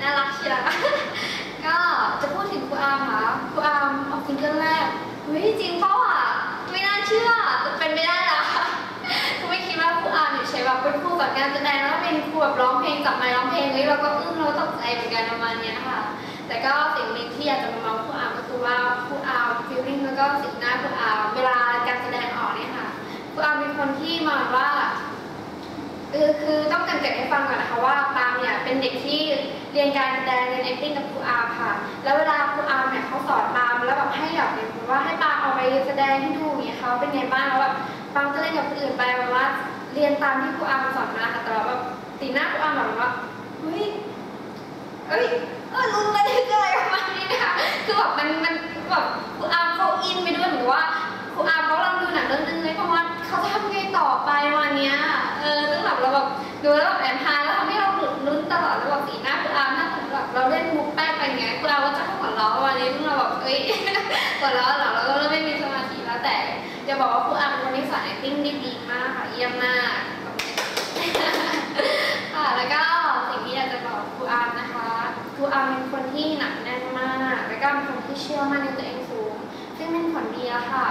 น่ารักเชียวก็จะพูดถึงครูอาร์มค่ะครูอาร์มออกซิงเกิลแรกเฮ้ยจริงเปล่าอะไม่น่าเชื่อแต่เป็นไม่ได้ละก็ไม่คิดว่าครูอาร์มเนี่ยใช้แบบเป็นครูสอนการแสดงแล้วเป็นครูแบบร้องเพลงจับมค์ร้องเพลงเฮ้ยเราก็อึ้งเราตกใจเหมือนกันประมาณเนี้ยค่ะแต่ก็สิ่งหนึ่งที่อยากจะมาเมาครูอาร์มก็คือว่าครูอาร์มฟิลลิ่งแล้วก็สีหน้าครูอาร์มเวลาการแสดงออกเนี่ยค่ะครูอาร์มเป็นคนที่มองว่าคือคือต้องกันเกริดให้ฟังก่อนนะคะ เป็นเด็กที่เรียนการแสดงเรียน acting กับครูอาร์ค่ะ แล้วเวลาครูอาร์เนี่ยเขาสอนปาล์มแล้วแบบให้แบบเหมือนว่าให้ปาล์มเอาไปแสดงให้ดูอย่างเงี้ยเขาเป็นไงบ้างแล้วแบบปาล์มก็เล่นกับคนอื่นไปแบบว่า เรียนตามที่ครูอาร์สอนมาค่ะแต่แบบสีหน้าครูอาร์แบบว่าเฮ้ยเอ้ยเออลุงอะไรอะไรประมาณนี้นะคะคือแบบมันมันแบบครูอาร์เขาอินไปด้วยเหมือนว่าครูอาร์เขากำลังดูหนังเรื่องนึงเลยเพราะว่าเขาจะทำไงต่อไปวันเนี้ยเออซึ่งแบบเราแบบดูแล้วแบบแอบฮา วเราะวันนี้ซึ่งเราแบบเอ้ยหัวเราะเหรอเราก็เริ่มไม่มีสมาธิแล้วแต่จะบอกว่าครูอาร์มเป็นคนที่สอน acting ได้ดีมากค่ะเยี่ยมมากค่ะแล้วก็สิ่งที่อยากจะบอกครูอาร์มนะคะครูอาร์มเป็นคนที่หนักแน่นมาก แล้วก็เป็นคนที่เชื่อมั่นในตัวเองสูง ซึ่งเป็นผลดีอะค่ะ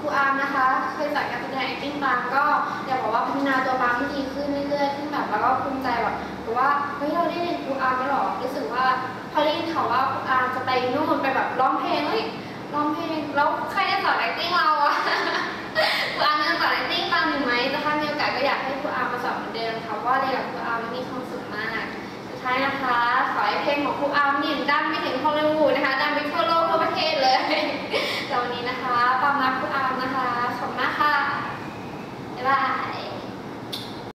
ครูอาร์มนะคะเคยสอนการแสดง acting ปางก็อยากบอกว่าพัฒนาตัวปางที่ดีขึ้นเรื่อยๆขึ้นแบบแล้วก็ภูมิใจแบบหรือว่าเฮ้ยเราได้เรียนครูอาร์มแล้วหรอรู้สึกว่าพอได้ยินข่าวว่าค ไปนู่นไปแบบร้องเพลงเฮ้ยร้องเพลงแล้วใครจะสอน acting เราอะครูอาร์มจะสอน acting ตามอยู่ไหมแต่ถ้ามีโอกาสก็อยากให้ครูอาร์มมาสอนเหมือนเดิมค่ะว่าเรียนกับครูอาร์มมีความสุขมาก สุดท้ายนะคะ ขอให้เพลงของครูอาร์มเนี่ยดังไปถึงฮอลลีวูดนะคะดั้มไม่คือ